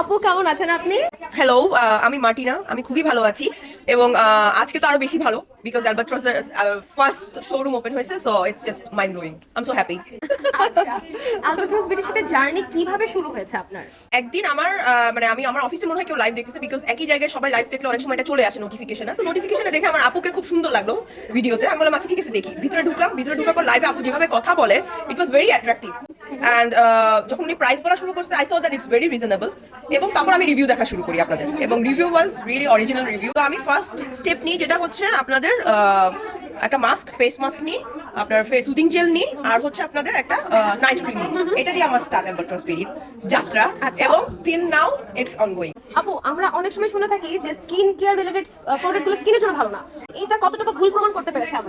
আপু কেমন আছেন আপনি? হ্যালো আমি মার্টিনা আমি খুবই ভালো আছি। এবং আজকে তো আরও বেশি ভালো because Albatross first showroom open হয়েছে so it's just mind blowing I am so happy আচ্ছা আলবাট্রস বিটির সাথে জার্নি কীভাবে শুরু হয়েছে আপনার? একদিন আমার মানে আমি আমার অফিসে মনে হয় কেউ লাইভ দেখতেছে বিকজ একই জায়গায় সবাই লাইভ দেখলে অনেক সময় এটা চলে আসে নোটিফিকেশনে তো নোটিফিকেশনে দেখে আমার আপুকে খুব সুন্দর লাগল ভিডিওতে আমি বললাম আচ্ছা ঠিক আছে দেখি। ভিতরে ঢুকলাম ভিতরে ঢুকার পর লাইভে আপু যেভাবে কথা বলে it was very attractive and যখন উনি প্রাইস বলা শুরু করছে I saw that it's very reasonable এবং তারপর আমি রিভিউ দেখা শুরু করি আপনাদের। এবং review was really original review আমি ফার্স্ট স্টেপ নিই যেটা হচ্ছে আপনাদের আহ, একটা মাস্ক ফেস মাস্ক নিই আপনার ফেস সুদিং জেল নিই আর হচ্ছে আপনাদের একটা নাইট ক্রিম নিই। এটা দিয়ে আমার স্টার্ট পিরিয়ড যাত্রা। আচ্ছা। এবং টিল নাও ইটস অনগোয়িং আপু, আমরা অনেক সময় শুনে থাকি যে স্কিন কেয়ার রিলেটেড প্রোডাক্টগুলো স্কিনের জন্য ভালো না। এটা কতটুকু ভুল প্রমাণ করতে পেরেছে আপু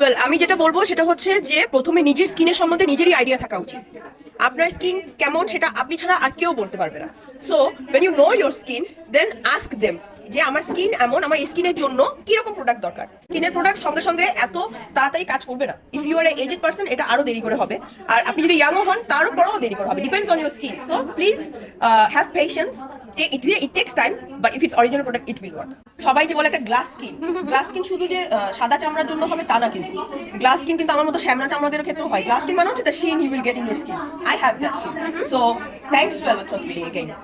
ওয়েল আমি যেটা বলব সেটা হচ্ছে যে প্রথমে নিজের স্কিনের সম্বন্ধে নিজেরই আইডিয়া থাকা উচিত। আপনার স্কিন কেমন সেটা আপনি ছাড়া আর কেউ বলতে পারবে না। So when you know your skin then ask them যে আমার স্কিন এমন, আমার স্কিনের জন্য কীরকম প্রোডাক্ট দরকার? স্কিনের প্রোডাক্ট সঙ্গে সঙ্গে এত তাড়াতাড়ি কাজ করবে না। If you are aged person এটা আরও দেরি করে হবে। আর আপনি যদি ইয়াংও হন, তারও পরেও দেরি করে হবে। Depends on your skin so please have patience যে it it takes time but if it's original product it will work সবাই যে বলে একটা গ্লাস স্কিন গ্লাস স্কিন শুধু যে সাদা চামড়ার জন্য হবে তা না কিন্তু। গ্লাস স্কিন কিন্তু আমার মতো শ্যামলা চামড়াদের ক্ষেত্রেও হয়। গ্লাস স্কিন মানে হচ্ছে the shine you will get in your skin I have that shine so thanks to Albatross again